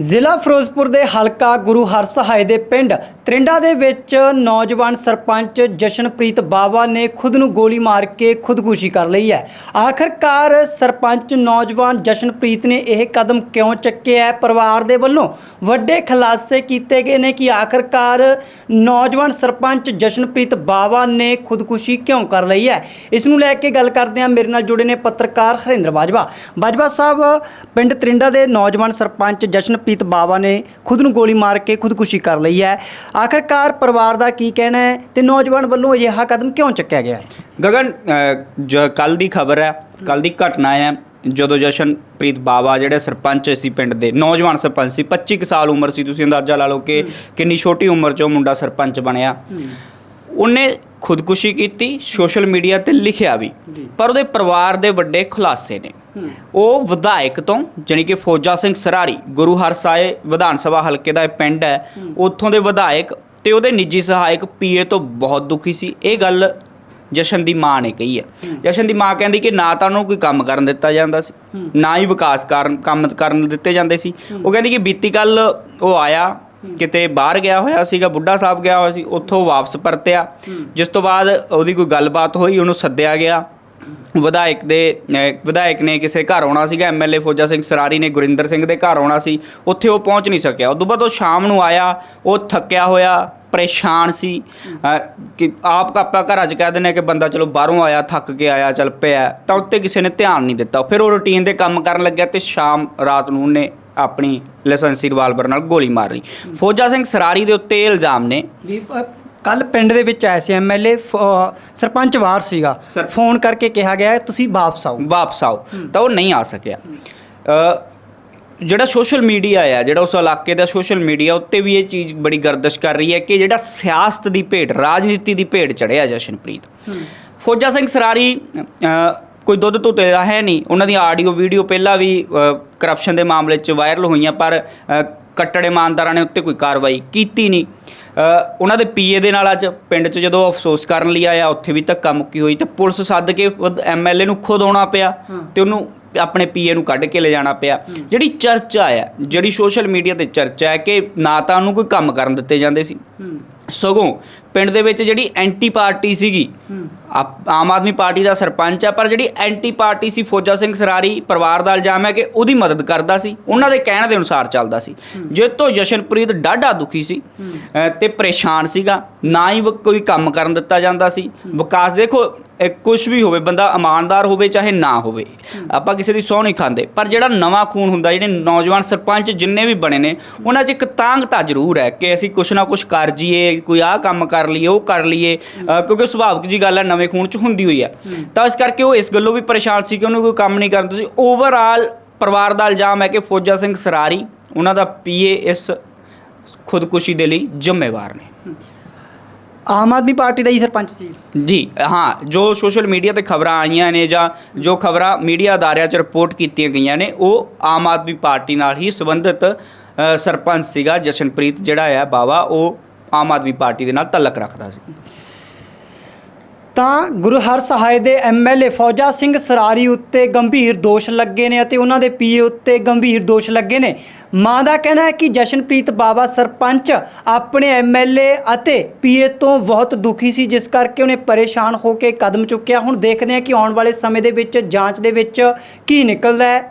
ਜ਼ਿਲ੍ਹਾ ਫਿਰੋਜ਼ਪੁਰ ਦੇ ਹਲਕਾ ਗੁਰੂ ਹਰਸਹਾਏ ਦੇ ਪਿੰਡ ਤਰਿੰਡਾ ਦੇ ਵਿੱਚ ਨੌਜਵਾਨ ਸਰਪੰਚ ਜਸ਼ਨਪ੍ਰੀਤ ਬਾਵਾ ਨੇ ਖੁਦ ਨੂੰ ਗੋਲੀ ਮਾਰ ਕੇ ਖੁਦਕੁਸ਼ੀ ਕਰ ਲਈ ਹੈ। ਆਖਰਕਾਰ ਸਰਪੰਚ ਨੌਜਵਾਨ ਜਸ਼ਨਪ੍ਰੀਤ ਨੇ ਇਹ ਕਦਮ ਕਿਉਂ ਚੱਕਿਆ ਹੈ? ਪਰਿਵਾਰ ਦੇ ਵੱਲੋਂ ਵੱਡੇ ਖੁਲਾਸੇ ਕੀਤੇ ਗਏ ਨੇ ਕਿ ਆਖਰਕਾਰ ਨੌਜਵਾਨ ਸਰਪੰਚ ਜਸ਼ਨਪ੍ਰੀਤ ਬਾਵਾ ਨੇ ਖੁਦਕੁਸ਼ੀ ਕਿਉਂ ਕਰ ਲਈ ਹੈ? ਇਸ ਨੂੰ ਲੈ ਕੇ ਗੱਲ ਕਰਦੇ ਹਾਂ। ਮੇਰੇ ਨਾਲ ਜੁੜੇ ਨੇ ਪੱਤਰਕਾਰ ਹਰਿੰਦਰ ਬਾਜਵਾ। ਬਾਜਵਾ ਸਾਹਿਬ, ਪਿੰਡ ਤਰਿੰਡਾ ਦੇ ਨੌਜਵਾਨ ਸਰਪੰਚ ਜਸ਼ਨ ਜਸ਼ਨਪ੍ਰੀਤ ਬਾਵਾ ਨੇ ਖੁਦ ਨੂੰ ਗੋਲੀ ਮਾਰ ਕੇ ਖੁਦਕੁਸ਼ੀ ਕਰ ਲਈ ਹੈ। ਆਖਰਕਾਰ ਪਰਿਵਾਰ ਦਾ ਕੀ ਕਹਿਣਾ ਹੈ ਤੇ ਨੌਜਵਾਨ ਵੱਲੋਂ ਅਜਿਹਾ ਕਦਮ ਕਿਉਂ ਚੱਕਿਆ ਗਿਆ? ਗਗਨ ਜੋ ਕੱਲ ਦੀ ਖਬਰ ਹੈ ਕੱਲ ਦੀ ਘਟਨਾ ਹੈ। ਜਦੋਂ ਜਸ਼ਨਪ੍ਰੀਤ ਬਾਵਾ ਜਿਹੜੇ ਸਰਪੰਚ ਸੀ ਪਿੰਡ ਦੇ ਨੌਜਵਾਨ ਸਰਪੰਚ ਸੀ 25 ਕੁ ਸਾਲ ਉਮਰ ਸੀ ਤੁਸੀਂ ਅੰਦਾਜ਼ਾ ਲਾ ਲਓ ਕਿ ਕਿੰਨੀ ਛੋਟੀ ਉਮਰ 'ਚ ਉਹ ਮੁੰਡਾ ਸਰਪੰਚ ਬਣਿਆ। ਉਹਨੇ ਖੁਦਕੁਸ਼ੀ ਕੀਤੀ ਸੋਸ਼ਲ ਮੀਡੀਆ ਤੇ ਲਿਖਿਆ ਵੀ। ਪਰ ਉਹਦੇ ਪਰਿਵਾਰ ਦੇ ਵੱਡੇ ਖੁਲਾਸੇ ਨੇ। ਉਹ ਵਿਧਾਇਕ ਤੋਂ ਜਾਣੀ ਕਿ ਫੌਜਾ ਸਿੰਘ ਸਰਾਰੀ ਗੁਰੂ ਹਰਸਾਏ ਵਿਧਾਨ ਸਭਾ ਹਲਕੇ ਦਾ ਇਹ ਪਿੰਡ ਹੈ ਉੱਥੋਂ ਦੇ ਵਿਧਾਇਕ ਤੇ ਉਹਦੇ ਨਿੱਜੀ ਸਹਾਇਕ ਪੀਏ ਤੋਂ ਬਹੁਤ ਦੁਖੀ ਸੀ। ਇਹ ਗੱਲ ਜਸ਼ਨ ਦੀ ਮਾਂ ਨੇ ਕਹੀ ਹੈ। ਜਸ਼ਨ ਦੀ ਮਾਂ ਕਹਿੰਦੀ ਕਿ ਨਾ ਤਾਂ ਉਹਨੂੰ ਕੋਈ ਕੰਮ ਕਰਨ ਦਿੱਤਾ ਜਾਂਦਾ ਸੀ ਨਾ ਹੀ ਵਿਕਾਸ ਕਾਰਨ ਕੰਮ ਕਰਨ ਦਿੱਤੇ ਜਾਂਦੇ ਸੀ। ਉਹ ਕਹਿੰਦੀ ਕਿ ਬੀਤੀ ਕੱਲ ਉਹ ਆਇਆ ਕਿਤੇ ਬਾਹਰ ਗਿਆ ਹੋਇਆ ਸੀਗਾ ਬੁੱਢਾ ਸਾਹਿਬ ਗਿਆ ਹੋਇਆ ਸੀ ਉੱਥੋਂ ਵਾਪਸ ਪਰਤਿਆ। ਜਿਸ ਤੋਂ ਬਾਅਦ ਉਹਦੀ ਕੋਈ ਗੱਲਬਾਤ ਹੋਈ ਉਹਨੂੰ ਸੱਦਿਆ ਗਿਆ। ਵਿਧਾਇਕ ਦੇ ਵਿਧਾਇਕ ਨੇ ਕਿਸੇ ਘਰ ਆਉਣਾ ਸੀਗਾ ਐਮਐਲਏ ਫੌਜਾ ਸਿੰਘ ਸਰਾਰੀ ਨੇ ਗੁਰਿੰਦਰ ਸਿੰਘ ਦੇ ਘਰ ਆਉਣਾ ਸੀ, ਉੱਥੇ ਉਹ ਪਹੁੰਚ ਨਹੀਂ ਸਕਿਆ। ਉਦੋਂ ਬਾਅਦ ਉਹ ਸ਼ਾਮ ਨੂੰ ਆਇਆ, ਉਹ ਥੱਕਿਆ ਹੋਇਆ, ਪਰੇਸ਼ਾਨ ਸੀ। ਕਿ ਆਪ ਆਪਾਂ ਘਰਾਂ 'ਚ ਕਹਿ ਦਿੰਦੇ ਹਾਂ ਕਿ ਬੰਦਾ ਚਲੋ ਬਾਹਰੋਂ ਆਇਆ, ਥੱਕ ਕੇ ਆਇਆ, ਚੱਲ ਪਿਆ, ਤਾਂ ਉੱਤੇ ਕਿਸੇ ਨੇ ਧਿਆਨ ਨਹੀਂ ਦਿੱਤਾ। ਫਿਰ ਉਹ ਰੁਟੀਨ ਦੇ ਕੰਮ ਕਰਨ ਲੱਗਿਆ ਤੇ ਸ਼ਾਮ ਰਾਤ ਨੂੰ ਉਹਨੇ ਆਪਣੀ ਲਾਇਸੈਂਸੀ ਰਿਵਾਲਵਰ ਨਾਲ ਗੋਲੀ ਮਾਰੀ ਫੌਜਾ ਸਿੰਘ ਸਰਾਰੀ ਦੇ ਉੱਤੇ ਇਲਜ਼ਾਮ ਨੇ। ਕੱਲ ਪਿੰਡ ਦੇ ਵਿੱਚ ਆਇਆ ਸੀ ਐਮਐਲਏ ਸਰਪੰਚ ਬਾਹਰ ਸੀਗਾ। ਫੋਨ ਕਰਕੇ ਕਿਹਾ ਗਿਆ ਤੁਸੀਂ ਵਾਪਸ ਆਓ। ਵਾਪਸ ਆਓ। ਤਾਂ ਉਹ ਨਹੀਂ ਆ ਸਕਿਆ। ਜਿਹੜਾ ਸੋਸ਼ਲ ਮੀਡੀਆ ਆ ਜਿਹੜਾ ਉਸ ਇਲਾਕੇ ਦਾ ਸੋਸ਼ਲ ਮੀਡੀਆ ਉੱਤੇ ਵੀ ਇਹ ਚੀਜ਼ ਬੜੀ ਗਰਦਸ਼ ਕਰ ਰਹੀ ਹੈ ਕਿ ਜਿਹੜਾ ਸਿਆਸਤ ਦੀ ਭੇਟ ਰਾਜਨੀਤੀ ਦੀ ਭੇਟ ਚੜਿਆ ਜਸ਼ਨਪ੍ਰੀਤ ਫੌਜਾ ਸਿੰਘ ਸਰਾਰੀ ਕੋਈ ਦੁੱਧ ਧੁੱਤੇ ਦਾ ਹੈ ਨਹੀਂ। ਉਹਨਾਂ ਦੀ ਆਡੀਓ ਵੀਡੀਓ ਪਹਿਲਾਂ ਵੀ ਕਰਪਸ਼ਨ ਦੇ ਮਾਮਲੇ 'ਚ ਵਾਇਰਲ ਹੋਈਆਂ ਪਰ ਕੱਟੜ ਇਮਾਨਦਾਰਾਂ ਨੇ ਉੱਤੇ ਕੋਈ ਕਾਰਵਾਈ ਕੀਤੀ ਨਹੀਂ। ਉਹਨਾਂ ਦੇ ਪੀਏ ਦੇ ਨਾਲ ਅੱਜ ਪਿੰਡ 'ਚ ਜਦੋਂ ਅਫਸੋਸ ਕਰਨ ਲਈ ਆਇਆ ਉੱਥੇ ਵੀ ਧੱਕਾ ਮੁੱਕੀ ਹੋਈ ਤੇ ਪੁਲਿਸ ਸੱਦ ਕੇ ਐਮਐਲਏ ਨੂੰ ਖੁਦ ਆਉਣਾ ਪਿਆ ਤੇ ਉਹਨੂੰ ਆਪਣੇ ਪੀਏ ਨੂੰ ਕੱਢ ਕੇ ਲੈ ਜਾਣਾ ਪਿਆ ਜਿਹੜੀ ਚਰਚਾ ਆ ਜਿਹੜੀ ਸੋਸ਼ਲ ਮੀਡੀਆ ਤੇ ਚਰਚਾ ਹੈ ਕਿ ਨਾ ਤਾਂ ਉਹਨੂੰ ਕੋਈ ਕੰਮ ਕਰਨ ਦਿੱਤੇ ਜਾਂਦੇ ਸੀ। ਸਗੋਂ ਪਿੰਡ ਦੇ ਵਿੱਚ ਜਿਹੜੀ ਐਂਟੀ ਪਾਰਟੀ ਸੀਗੀ ਆਮ ਆਦਮੀ ਪਾਰਟੀ ਦਾ ਸਰਪੰਚ ਆ, ਪਰ ਜਿਹੜੀ ਐਂਟੀ ਪਾਰਟੀ ਸੀ ਫੌਜਾ ਸਿੰਘ ਸਰਾਰੀ ਪਰਿਵਾਰ ਦਾ ਇਲਜ਼ਾਮ ਹੈ ਕਿ ਉਹਦੀ ਮਦਦ ਕਰਦਾ ਸੀ। ਉਹਨਾਂ ਦੇ ਕਹਿਣ ਦੇ ਅਨੁਸਾਰ ਚੱਲਦਾ ਸੀ। ਜਿਸ ਤੋਂ ਜਸ਼ਨਪ੍ਰੀਤ ਡਾਢਾ ਦੁਖੀ ਸੀ ਅਹ ਤੇ ਪਰੇਸ਼ਾਨ ਸੀਗਾ। ਨਾ ਹੀ ਵ- ਕੋਈ ਕੰਮ ਕਰਨ ਦਿੱਤਾ ਜਾਂਦਾ ਸੀ। ਵਿਕਾਸ ਦੇਖੋ ਕੁਝ ਵੀ ਹੋਵੇ, ਬੰਦਾ ਇਮਾਨਦਾਰ ਹੋਵੇ ਚਾਹੇ ਨਾ ਹੋਵੇ, ਆਪਾਂ ਕਿਸੇ ਦੀ ਸਹੁੰ ਨਹੀਂ ਖਾਂਦੇ। ਪਰ ਜਿਹੜਾ ਨਵਾਂ ਖੂਨ ਹੁੰਦਾ, ਜਿਹੜੇ ਨੌਜਵਾਨ ਸਰਪੰਚ ਜਿੰਨੇ ਵੀ ਬਣੇ ਨੇ, ਉਹਨਾਂ 'ਚ ਇੱਕ ਤਾਂਗਤਾ ਜ਼ਰੂਰ ਹੈ ਕਿ ਅਸੀਂ ਕੁਛ ਨਾ ਕੁਛ ਕਰ ਜੀਏ, ਕੋਈ ਆਹ ਕੰਮ ਕਰ ਲਈਏ, ਉਹ ਕਰ ਲਈਏ। ਕਿਉਂਕਿ ਸੁਭਾਵਿਕ ਜੀ ਗੱਲ ਹੈ, ਨਵੇਂ ਖੂਨ 'ਚ ਹੁੰਦੀ ਹੋਈ ਹੈ ਤਾਂ ਇਸ ਕਰਕੇ ਉਹ ਇਸ ਗੱਲੋਂ ਵੀ ਪਰੇਸ਼ਾਨ ਸੀ ਕਿ ਉਹਨੂੰ ਕੋਈ ਕੰਮ ਨਹੀਂ ਕਰਨ ਤੁਸੀਂ ਓਵਰਆਲ ਪਰਿਵਾਰ ਦਾ ਇਲਜ਼ਾਮ ਹੈ ਕਿ ਫੌਜਾ ਸਿੰਘ ਸਰਾਰੀ ਉਹਨਾਂ ਦਾ ਪੀਏ ਇਸ ਖੁਦਕੁਸ਼ੀ ਦੇ ਲਈ ਜ਼ਿੰਮੇਵਾਰ ਨੇ। ਆਮ ਆਦਮੀ ਪਾਰਟੀ ਦਾ ਹੀ ਸਰਪੰਚ ਸੀ। ਜੀ ਹਾਂ ਜੋ ਸੋਸ਼ਲ ਮੀਡੀਆ ਤੇ ਖਬਰਾਂ ਆਈਆਂ ਨੇ ਜਾਂ ਜੋ ਖਬਰਾਂ ਮੀਡੀਆ ਅਦਾਰਿਆਂ 'ਚ ਰਿਪੋਰਟ ਕੀਤੀਆਂ ਗਈਆਂ ਨੇ ਉਹ ਆਮ ਆਦਮੀ ਪਾਰਟੀ ਨਾਲ ਹੀ ਸੰਬੰਧਿਤ ਸਰਪੰਚ ਸੀਗਾ ਜਸ਼ਨਪ੍ਰੀਤ ਜਿਹੜਾ ਆ ਬਾਵਾ ਉਹ ਆਮ ਆਦਮੀ ਪਾਰਟੀ ਦੇ ਨਾਲ ਤਲਕ ਰੱਖਦਾ ਸੀ। ਤਾਂ ਗੁਰੂ ਹਰ ਹਰਸਹਾਏ ਦੇ ਐਮਐਲਏ ਫੌਜਾ ਸਿੰਘ ਸਰਾਰੀ ਉੱਤੇ ਗੰਭੀਰ ਦੋਸ਼ ਲੱਗੇ ਨੇ ਅਤੇ ਉਹਨਾਂ ਦੇ ਪੀਏ ਉੱਤੇ ਗੰਭੀਰ ਦੋਸ਼ ਲੱਗੇ ਨੇ। ਮਾਂ ਦਾ ਕਹਿਣਾ ਹੈ ਕਿ ਜਸ਼ਨਪ੍ਰੀਤ ਬਾਵਾ ਸਰਪੰਚ ਆਪਣੇ ਐਮਐਲਏ ਅਤੇ ਪੀਏ ਤੋਂ ਬਹੁਤ ਦੁਖੀ ਸੀ, ਜਿਸ ਕਰਕੇ ਉਹਨੇ ਪਰੇਸ਼ਾਨ ਹੋ ਕੇ ਕਦਮ ਚੁੱਕਿਆ। ਹੁਣ ਦੇਖਦੇ ਹਾਂ ਕਿ ਆਉਣ ਵਾਲੇ ਸਮੇਂ ਦੇ ਵਿੱਚ, ਜਾਂਚ ਦੇ ਵਿੱਚ ਕੀ ਨਿਕਲਦਾ ਹੈ।